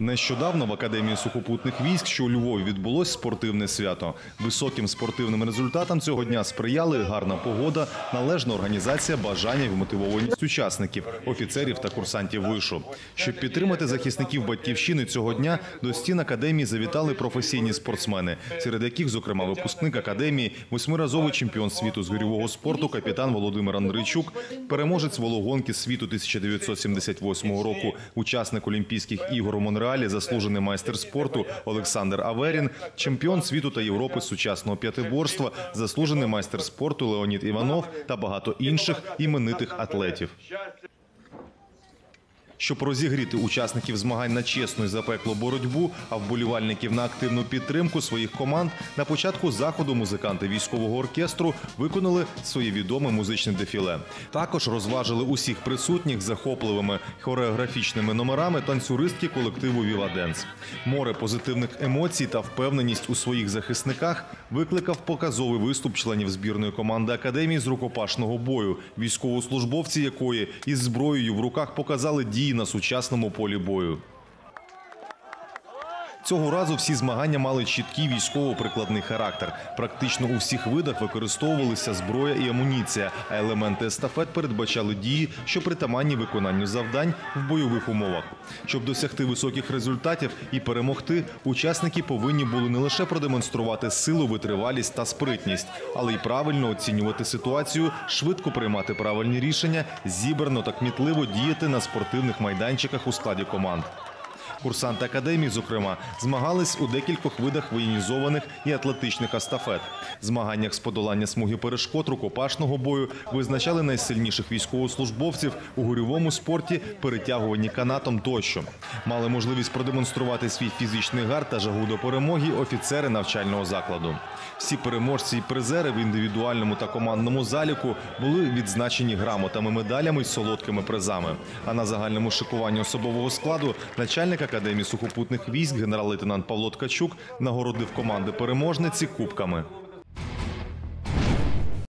Нещодавно в Академії сухопутних військ, що у Львові відбулось спортивне свято. Високим спортивним результатам цього дня сприяли гарна погода, належна організація, бажання і вмотивованість учасників, офіцерів та курсантів вишу. Щоб підтримати захисників батьківщини цього дня, до стін академії завітали професійні спортсмени, серед яких, зокрема, випускник академії, восьмиразовий чемпіон світу з гирьового спорту, капітан Володимир Андрійчук, переможець вологонки світу 1978 року, учасник Олімпійських ігор у Монреалі, заслужений майстер спорту Олександр Аверін, чемпіон світу та Європи сучасного п'ятиборства, заслужений майстер спорту Леонід Іванов та багато інших іменитих атлетів. Щоб розігріти учасників змагань на чесну і запеклу боротьбу, а вболівальників на активну підтримку своїх команд, на початку заходу музиканти військового оркестру виконали своє відоме музичне дефіле. Також розважили усіх присутніх захопливими хореографічними номерами танцюристки колективу Віва Денс. Море позитивних емоцій та впевненість у своїх захисниках викликав показовий виступ членів збірної команди академії з рукопашного бою, військовослужбовці якої із зброєю в руках показали дії на сучасному полі бою. Цього разу всі змагання мали чіткий військово-прикладний характер. Практично у всіх видах використовувалися зброя і амуніція, а елементи естафет передбачали дії, що притаманні виконанню завдань в бойових умовах. Щоб досягти високих результатів і перемогти, учасники повинні були не лише продемонструвати силу, витривалість та спритність, але й правильно оцінювати ситуацію, швидко приймати правильні рішення, зібрано та кмітливо діяти на спортивних майданчиках у складі команд. Курсанти академії, зокрема, змагались у декількох видах воєнізованих і атлетичних естафет. Змаганнях з подолання смуги перешкод, рукопашного бою визначали найсильніших військовослужбовців у горьовому спорті, перетягуванні канатом тощо. Мали можливість продемонструвати свій фізичний гар та жагу до перемоги офіцери навчального закладу. Всі переможці і призери в індивідуальному та командному заліку були відзначені грамотами, медалями і солодкими призами. А на загальному шикуванні особового складу начальник академії сухопутних військ генерал-лейтенант Павло Ткачук нагородив команди переможниці кубками.